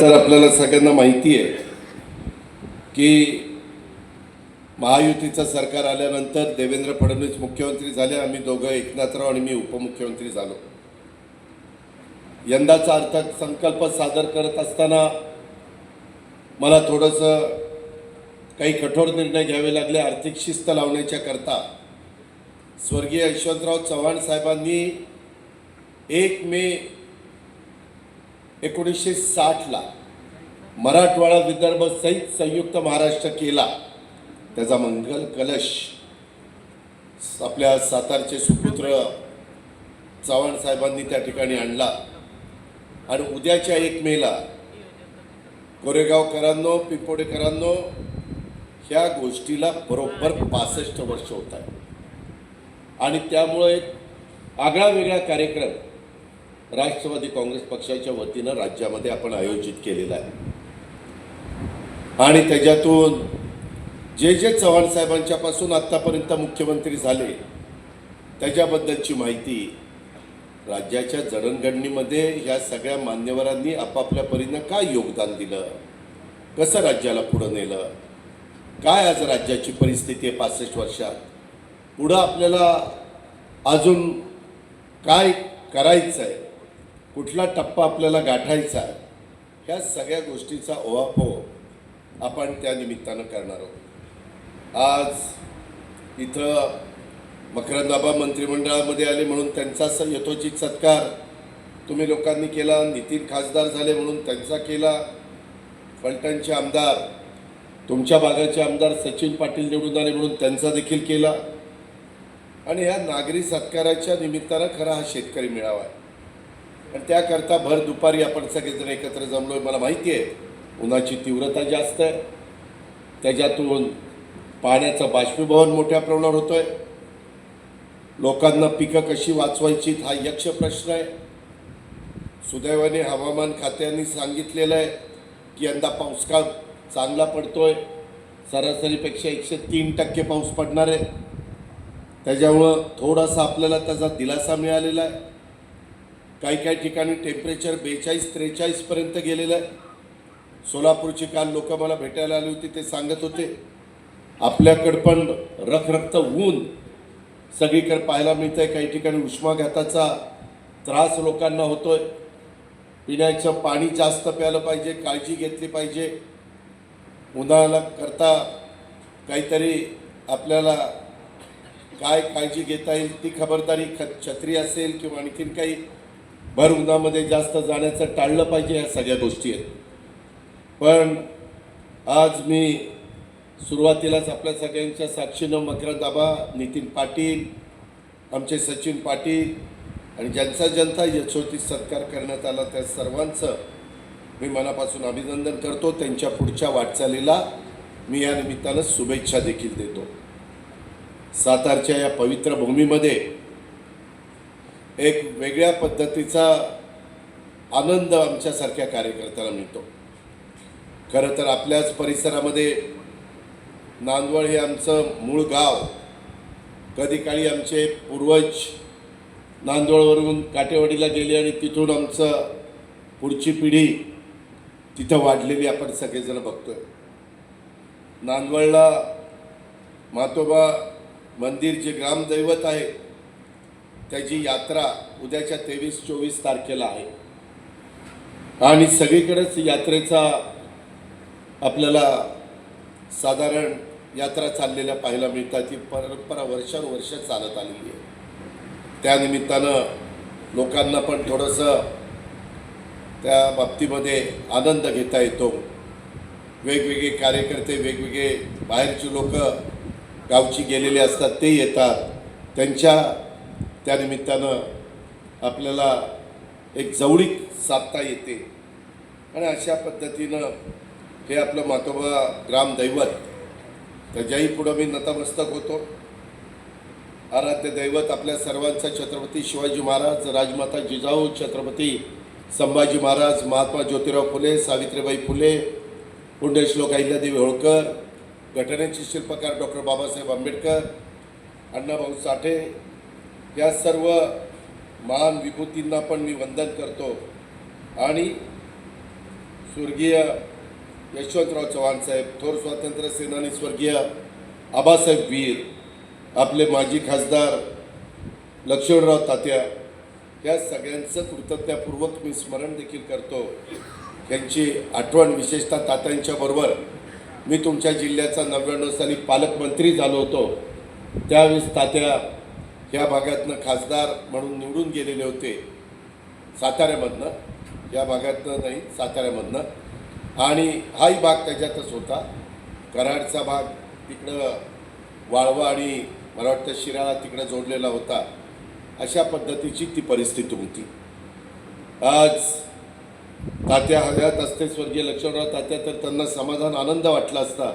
तर आपल्याला सगळ्यांना माहिती आहे की महायुतीचं सरकार आल्यानंतर देवेंद्र फडणवीस मुख्यमंत्री झाले आम्ही दोघं एकनाथराव आणि मी उपमुख्यमंत्री झालो. यंदाचा अर्थसंकल्प सादर करत असताना मला थोडंसं काही कठोर निर्णय घ्यावे लागले. आर्थिक शिस्त लावण्याच्या करता स्वर्गीय यशवंतराव चव्हाण साहेबांनी एक मे एकोणीसशे साठला मराठवाडा विदर्भ सहित संयुक्त महाराष्ट्र केला. त्याचा मंगल कलश आपल्या सातारचे सुपुत्र चव्हाण साहेबांनी त्या ठिकाणी आणला. आणि उद्याच्या एक मेला कोरेगावकरांनो पिंपोडेकरांनो ह्या गोष्टीला बरोबर पासष्ट वर्ष होत आहे आणि त्यामुळे एक आगळा वेगळा कार्यक्रम राष्ट्रवादी काँग्रेस पक्षाच्या वतीनं राज्यामध्ये आपण आयोजित केलेला आहे. आणि त्याच्यातून जे जे चव्हाण साहेबांच्यापासून आत्तापर्यंत मुख्यमंत्री झाले त्याच्याबद्दलची माहिती राज्याच्या जडणघडणीमध्ये या सगळ्या मान्यवरांनी आपापल्या परीनं काय योगदान दिलं? कसं राज्याला पुढं नेलं? काय आज राज्याची परिस्थिती आहे पासष्ट वर्षात? पुढं आपल्याला अजून काय करायचं आहे कुठला टप्पा आपल्याला गाठायचा ह्या सगळ्या गोष्टीचा ओहापोह आपण त्या निमित्तानं करणार आहोत. आज इथं मकरंदाबा मंत्रिमंडळामध्ये आले म्हणून त्यांचा स यथोचित सत्कार तुम्ही लोकांनी केला नितीन खासदार झाले म्हणून त्यांचा केला फलटणचे आमदार तुमच्या भागाचे आमदार सचिन पाटील निवडून आले म्हणून त्यांचा देखील केला. आणि ह्या नागरी सत्काराच्या निमित्तानं खरा हा शेतकरी मेळावा आहे. आणि त्याकरता भर दुपारी आपण सगळेजण एकत्र जमलो आहे मला माहिती आहे उन्हाची तीव्रता जास्त आहे. त्याच्यातून पाण्याचं बाष्पीभवन मोठ्या प्रमाणावर होतोय. लोकांना पिकं कशी वाचवायची हा यक्ष प्रश्न आहे. सुदैवाने हवामान खात्याने सांगितलेलं आहे की यंदा पाऊस काळ चांगला आहे सरासरीपेक्षा एकशे तीन टक्के पाऊस पडणार आहे. त्याच्यामुळं थोडासा आपल्याला त्याचा दिलासा मिळालेला आहे. काही काही ठिकाणी टेम्परेचर बेचाळीस त्रेचाळीसपर्यंत गेलेलं आहे. सोलापूरची काल लोक मला भेटायला आली होती ते सांगत होते आपल्याकडं पण रखरक्त ऊन सगळीकडे पाहायला मिळतं आहे काही ठिकाणी उष्माघाताचा त्रास लोकांना होतो आहे पिण्याचं पाणी जास्त प्यायलं पाहिजे काळजी घेतली पाहिजे. उन्हाळ्याला करता काहीतरी आपल्याला काय काळजी घेता येईल ती खबरदारी ख छत्री असेल किंवा आणखीन काही भर उन्हामध्ये जास्त जाण्याचं टाळलं पाहिजे या सगळ्या गोष्टी आहेत. पण आज मी सुरुवातीलाच आपल्या सगळ्यांच्या साक्षीनं मकरंद आबा नितीन पाटील आमचे सचिन पाटील आणि ज्यांचा जनता यशोती सत्कार करण्यात आला त्या सर्वांचं मी मनापासून अभिनंदन करतो. त्यांच्या पुढच्या वाटचालीला मी या निमित्तानं शुभेच्छा देखील देतो. सातारच्या या पवित्र भूमीमध्ये एक वेगळ्या पद्धतीचा आनंद आमच्यासारख्या कार्यकर्त्याला मिळतो. खरं तर आपल्याच परिसरामध्ये नांदवळ हे आमचं मूळ गाव. कधी काळी आमचे पूर्वज नांदवळवरून काटेवाडीला गेले आणि तिथून आमचं पुढची पिढी तिथं वाढलेली आपण सगळेजण आहे नांदवळला मातोबा मंदिर जे ग्रामदैवत आहे त्याची यात्रा उद्याच्या तेवीस चोवीस तारखेला आहे. आणि सगळीकडेच यात्रेचा आपल्याला साधारण यात्रा चाललेल्या पाहायला मिळतात. ती परंपरा वर्षानुवर्ष चालत आलेली आहे. त्यानिमित्तानं लोकांना पण थोडंसं त्या बाबतीमध्ये आनंद घेता येतो. वेगवेगळे कार्यकर्ते वेगवेगळे बाहेरचे लोक गावची गेलेले असतात ते येतात. त्यांच्या त्यानिमित्तानं आपल्याला एक जवळीक साधता येते. आणि अशा पद्धतीनं हे आपलं मातोबा ग्रामदैवत त्याच्याही पुढं मी नतमस्तक होतो. आराध्य दैवत आपल्या सर्वांचा छत्रपती शिवाजी महाराज राजमाता जिजाऊ छत्रपती संभाजी महाराज महात्मा ज्योतिराव फुले सावित्रीबाई फुले पुण्यश्लोक अहिल्यादेवी होळकर घटनेचे शिल्पकार डॉक्टर बाबासाहेब आंबेडकर अण्णाभाऊ साठे या सर्व महान विभूतींना पण मी वंदन करतो. आणि स्वर्गीय यशवंतराव चव्हाण साहेब थोर स्वातंत्र्य सेनानी स्वर्गीय आबासाहेब वीर आपले माजी खासदार लक्ष्मणराव तात्या या सगळ्यांचं कृतज्ञतापूर्वक मी स्मरण देखील करतो. त्यांची आठवण विशेषतः तात्यांच्या बरोबर मी तुमच्या जिल्ह्याचा नव्याण्णव साली पालकमंत्री झालो होतो. त्यावेळेस तात्या ह्या भागातनं खासदार म्हणून निवडून गेलेले होते साताऱ्यामधनं. या भागातनं नाही साताऱ्यामधनं. आणि हाही भाग त्याच्यातच होता. कराडचा भाग तिकडं वाळवा आणि मला वाटतं शिराळा तिकडं जोडलेला होता. अशा पद्धतीची ती परिस्थिती होती. आज तात्या हव्यात असते स्वर्गीय लक्ष्मणराव तात्या तर त्यांना समाधान आनंद वाटला असता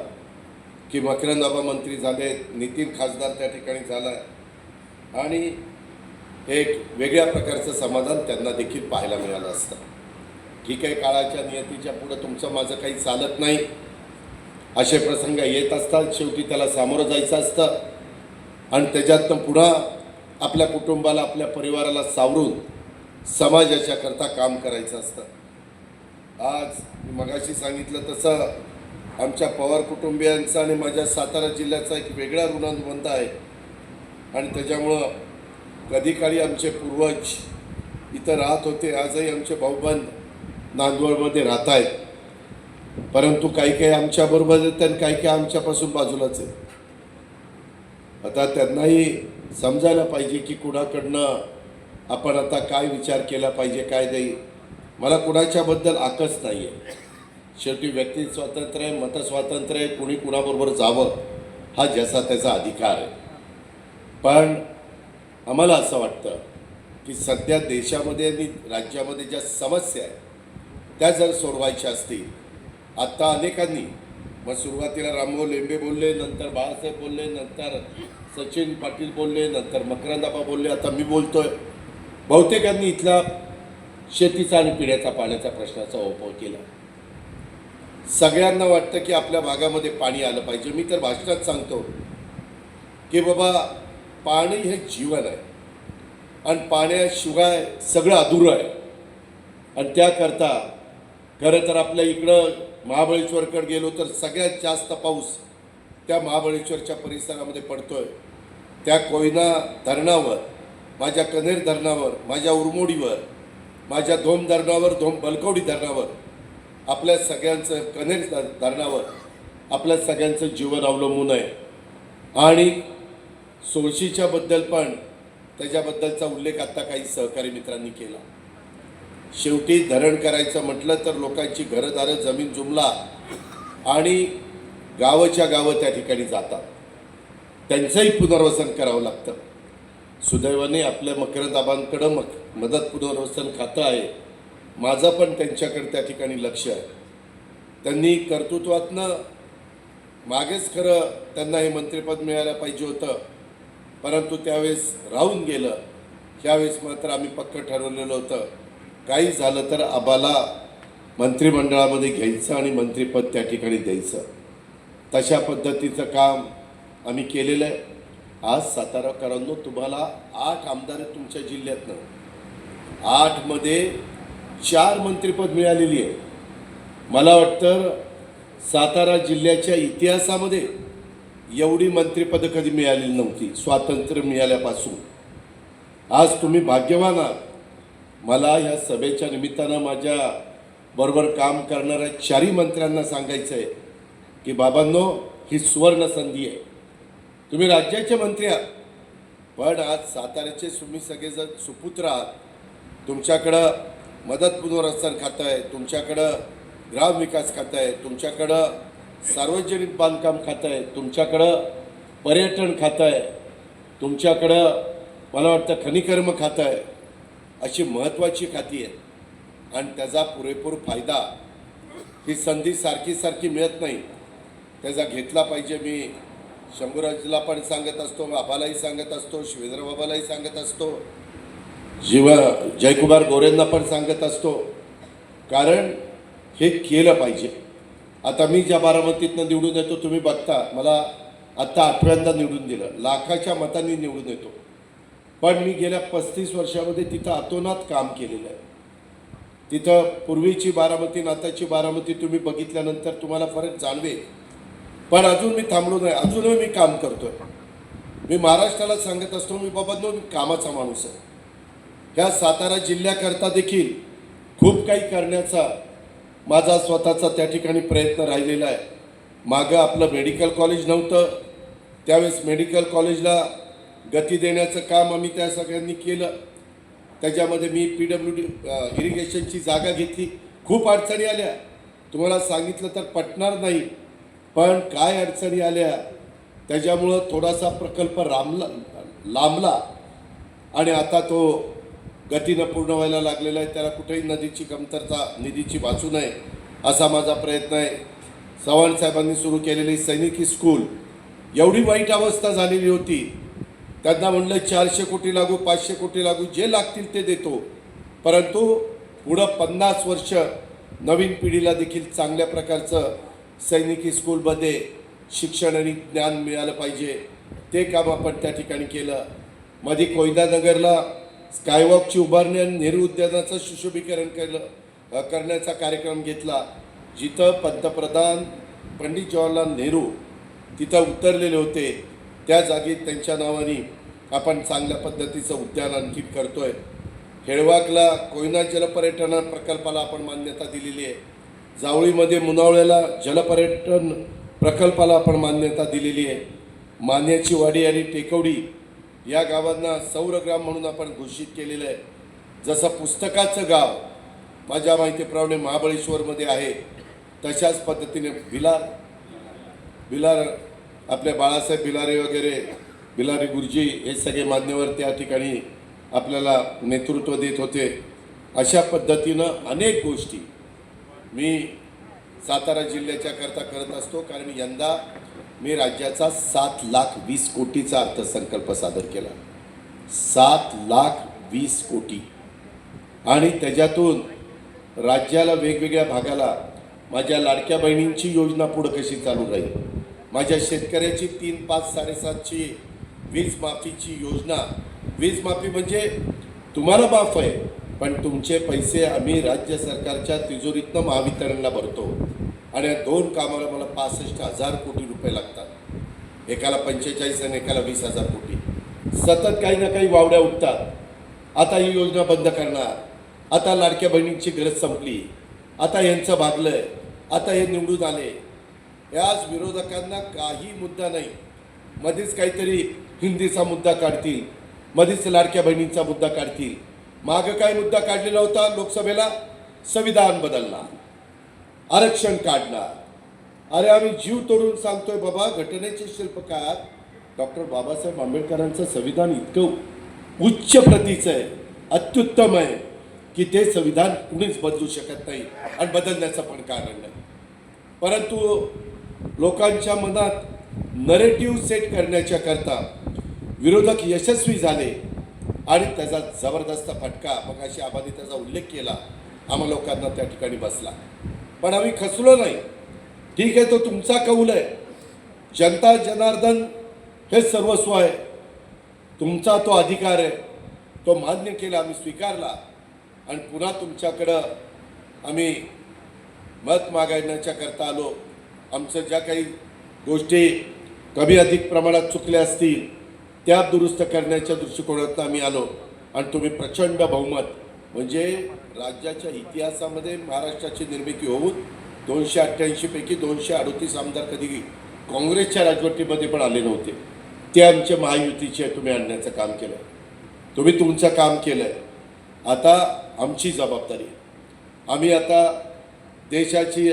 की मकरंदाबा मंत्री झाले नितीन खासदार त्या ठिकाणी झाला आणि एक वेगळ्या प्रकारचं समाधान त्यांना देखील पाहायला मिळालं असतं. ठीक आहे काळाच्या नियतीच्या पुढं तुमचं माझं काही चालत नाही. असे प्रसंग येत असतात शेवटी त्याला सामोरं जायचं असतं. आणि त्याच्यातनं पुन्हा आपल्या कुटुंबाला आपल्या परिवाराला सावरून समाजाच्या करता काम करायचं असतं. आज मगाशी सांगितलं तसं आमच्या पवार कुटुंबियांचा आणि माझ्या सातारा जिल्ह्याचा एक वेगळा ऋणानुबंध आहे. आणि त्याच्यामुळं कधी काळी आमचे पूर्वज इथं राहत होते आजही आमचे भाऊबंद नांदवडमध्ये राहत आहेत. परंतु काही काही आमच्याबरोबर आहेत आणि काही काही आमच्यापासून बाजूलाच आहे आता त्यांनाही समजायला पाहिजे की कुणाकडनं आपण आता काय विचार केला पाहिजे काय नाही. मला कुणाच्याबद्दल आकच नाही आहे शेवटी व्यक्ती स्वातंत्र्य आहे मतस्वातंत्र्य आहे कुणी कुणाबरोबर जावं हा ज्याचा त्याचा अधिकार आहे. पण आम्हाला असं वाटतं की सध्या देशामध्ये आणि राज्यामध्ये ज्या समस्या आहेत त्या जर सोडवायच्या असतील आत्ता अनेकांनी मग सुरुवातीला रामभाऊ लेंबे बोलले नंतर बाळासाहेब बोलले नंतर सचिन पाटील बोलले नंतर मकरंदाबा बोलले आता मी बोलतो आहे बहुतेकांनी इथला शेतीचा आणि पिण्याचा पाण्याचा प्रश्नाचा ओपव केला. सगळ्यांना वाटतं की आपल्या भागामध्ये पाणी आलं पाहिजे. मी तर भाषणात सांगतो की बाबा पाणी हे जीवन आहे. आणि पाण्याशिवाय सगळं अधुरं आहे. आणि त्याकरता खरं तर आपल्या इकडं महाबळेश्वरकडे गेलो तर सगळ्यात जास्त पाऊस त्या महाबळेश्वरच्या परिसरामध्ये पडतो आहे त्या कोयना धरणावर माझ्या कनेर धरणावर माझ्या उरमोडीवर माझ्या धोम धरणावर धोम बलकवडी धरणावर आपल्या सगळ्यांचं कनेर धर- धरणावर आपल्या सगळ्यांचं जीवन अवलंबून आहे. आणि सोळशीच्या बद्दल पण त्याच्याबद्दलचा उल्लेख आत्ता काही सहकारी मित्रांनी केला. शेवटी धरण करायचं म्हटलं तर लोकांची घरदारं जमीन जुमला आणि गावच्या गावं त्या ठिकाणी जातात. त्यांचंही पुनर्वसन करावं लागतं. सुदैवाने आपल्या मकरंदाबांकडं मक मदत पुनर्वसन खातं आहे. माझं पण त्यांच्याकडे त्या ठिकाणी लक्ष आहे. त्यांनी कर्तृत्वातनं मागेच खरं त्यांना हे मंत्रिपद मिळायला पाहिजे होतं. परंतु त्यावेळेस राहून गेलं. त्यावेळेस मात्र आम्ही पक्क ठरवलेलं होतं काही झालं तर आबाला मंत्रिमंडळामध्ये घ्यायचं आणि मंत्रिपद त्या ठिकाणी द्यायचं. तशा पद्धतीचं काम आम्ही केलेलं आहे. आज साताराकरांनो तुम्हाला आठ आमदार आहेत तुमच्या जिल्ह्यातनं. आठमध्ये चार मंत्रिपद मिळालेली आहे मला वाटतं सातारा जिल्ह्याच्या इतिहासामध्ये एवढी मंत्रिपदं कधी मिळालेली नव्हती. स्वातंत्र्य मिळाल्यापासून. आज तुम्ही भाग्यवान आहात. मला ह्या सभेच्या निमित्तानं माझ्या बरोबर काम करणाऱ्या चारही मंत्र्यांना सांगायचं आहे की बाबांनो ही सुवर्ण संधी आहे. तुम्ही राज्याचे मंत्री आहात. पण आज साताऱ्याचे तुम्ही सगळेजण सुपुत्र आहात. तुमच्याकडं मदत पुनर्वसन खातं आहे. तुमच्याकडं ग्रामविकास खातं आहे. तुमच्याकडं सार्वजनिक बांधकाम खातं आहे तुमच्याकडं पर्यटन खातं आहे तुमच्याकडं मला वाटतं खनिकर्म खातं आहे अशी महत्त्वाची खाती आहेत आणि त्याचा पुरेपूर फायदा ही संधी सारखी सारखी मिळत नाही. त्याचा घेतला पाहिजे मी. शंभूराजला पण सांगत असतो बाबालाही सांगत असतो बाबालाही सांगत असतो. जीव जयकुमार गोरेंना पण सांगत असतो. कारण हे केलं पाहिजे. आता मी ज्या बारामतीतनं निवडून येतो तुम्ही बघता मला आत्ता आठव्यांदा निवडून दिलं. लाखाच्या मतांनी निवडून येतो. पण मी गेल्या पस्तीस वर्षामध्ये तिथं अतोनात काम केलेलं आहे. तिथं पूर्वीची बारामती नाताची बारामती तुम्ही बघितल्यानंतर तुम्हाला फरक जाणवेल. पण अजून मी थांबलो नाही. अजूनही मी काम करतो आहे मी महाराष्ट्राला सांगत असतो मी बाबा मी कामाचा माणूस आहे. ह्या सातारा जिल्ह्याकरता देखील खूप काही करण्याचा माझा स्वतःचा त्या ठिकाणी प्रयत्न राहिलेला आहे. मागं आपलं मेडिकल कॉलेज नव्हतं. त्यावेळेस मेडिकल कॉलेजला गती देण्याचं काम आम्ही त्या सगळ्यांनी केलं. त्याच्यामध्ये मी पी डब्ल्यू डी इरिगेशनची जागा घेतली. खूप अडचणी आल्या. तुम्हाला सांगितलं तर पटणार नाही. पण काय अडचणी आल्या? त्याच्यामुळं थोडासा प्रकल्प रामला लांबला. आणि आता तो गतीनं पूर्ण व्हायला लागलेलं आहे. त्याला कुठेही नदीची कमतरता निधीची वाचू नये असा माझा प्रयत्न आहे. चव्हाण साहेबांनी सुरू केलेली सैनिकी स्कूल एवढी वाईट अवस्था झालेली होती. त्यांना म्हणलं चारशे कोटी लागू पाचशे कोटी लागू जे लागतील ते देतो. परंतु पुढं पन्नास वर्ष नवीन पिढीला देखील चांगल्या प्रकारचं सैनिकी स्कूलमध्ये शिक्षण आणि ज्ञान मिळालं पाहिजे. ते काम आपण त्या ठिकाणी केलं. मध्ये कोयनानगरला स्कायवॉकची उभारणी आणि नेहरू उद्यानाचं सुशोभीकरण केलं करण्याचा कार्यक्रम घेतला. जिथं पंतप्रधान पंडित जवाहरलाल नेहरू तिथं उतरलेले होते त्या जागी त्यांच्या नावाने आपण चांगल्या पद्धतीचं उद्यान आणखी करतो आहे हेळवाकला कोयना जलपर्यटन प्रकल्पाला आपण मान्यता दिलेली आहे. जावळीमध्ये मुनावळ्याला जलपर्यटन प्रकल्पाला आपण मान्यता दिलेली आहे. मान्याची वाडी आणि टेकवडी या गावांना सौरग्राम म्हणून आपण घोषित केलेलं आहे. जसं पुस्तकाचं गाव माझ्या माहितीप्रमाणे महाबळेश्वरमध्ये आहे तशाच पद्धतीने भिलार भिलार आपल्या बाळासाहेब भिलारे वगैरे भिलारे गुरुजी हे सगळे मान्यवर त्या ठिकाणी आपल्याला नेतृत्व देत होते. अशा पद्धतीनं अनेक गोष्टी मी सातारा जिल्ह्याच्या करता करत असतो. कारण यंदा मी राज्याचा सात लाख वीस कोटीचा अर्थसंकल्प सादर केला. सात लाख वीस कोटी. आणि त्याच्यातून राज्याला वेगवेगळ्या भागाला माझ्या लाडक्या बहिणींची योजना पुढं कशी चालू राहील? माझ्या शेतकऱ्याची तीन पाच साडेसातची वीज माफीची योजना. वीज माफी म्हणजे तुम्हाला माफ आहे पण तुमचे पैसे आम्ही राज्य सरकारच्या तिजोरीतनं महावितरणला भरतो. आणि या दोन कामाला मला पासष्ट हजार कोटी रुपये लागतात. एकाला पंचेचाळीस आणि एकाला वीस हजार कोटी. सतत काही ना काही वावड्या उठतात. आता ही योजना बंद करणार. आता लाडक्या बहिणींची गरज संपली. आता यांचं भागलंय. आता हे निवडून आले. याच विरोधकांना काही मुद्दा नाही. मध्येच काहीतरी हिंदीचा मुद्दा काढतील. मध्येच लाडक्या बहिणींचा मुद्दा काढतील. मागं काय मुद्दा काढलेला होता लोकसभेला? संविधान बदलणार. आरक्षण काढणार. अरे आम्ही जीव तोडून सांगतोय बाबा घटनेचे शिल्पकार डॉक्टर बाबासाहेब आंबेडकरांचं संविधान इतकं उच्च प्रतीचं आहे अत्युत्तम आहे की ते संविधान कुणीच बदलू शकत नाही आणि बदलण्याचं पण कारण नाही. परंतु लोकांच्या मनात नरेटिव्ह सेट करण्याच्या करता विरोधक यशस्वी झाले आणि त्याचा जबरदस्त फटका मग अशी आबादी त्याचा उल्लेख केला आम्हा लोकांना त्या ठिकाणी बसला. पण आम्ही खचलो नाही. ठीक आहे तो तुमचा कौल आहे. जनता जनार्दन हे सर्वस्व आहे. तुमचा तो अधिकार आहे. तो मान्य केला आम्ही स्वीकारला. आणि पुन्हा तुमच्याकडं आम्ही मत मागण्याच्या करता आलो. आमचं ज्या काही गोष्टी कमी अधिक प्रमाणात चुकल्या असतील त्या दुरुस्त करण्याच्या दृष्टिकोनातून आम्ही आलो. आणि तुम्ही प्रचंड बहुमत म्हणजे राज्याच्या इतिहासामध्ये महाराष्ट्राची निर्मिती होऊन दोनशे अठ्ठ्याऐंशीपैकी दोनशे अडतीस आमदार कधी काँग्रेसच्या राजवटीमध्ये पण आले नव्हते. ते आमच्या महायुतीचे तुम्ही आणण्याचं काम केलं तुम्ही तुमचं काम केलं आहे आता आमची जबाबदारी. आम्ही आता देशाची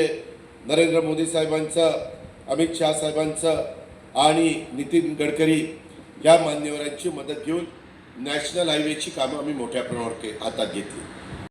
नरेंद्र मोदी साहेबांचं अमित शहा साहेबांचं आणि नितीन गडकरी या मान्यवरांची मदत घेऊन नॅशनल हायवेची कामं आम्ही मोठ्या प्रमाणावर हातात घेतली.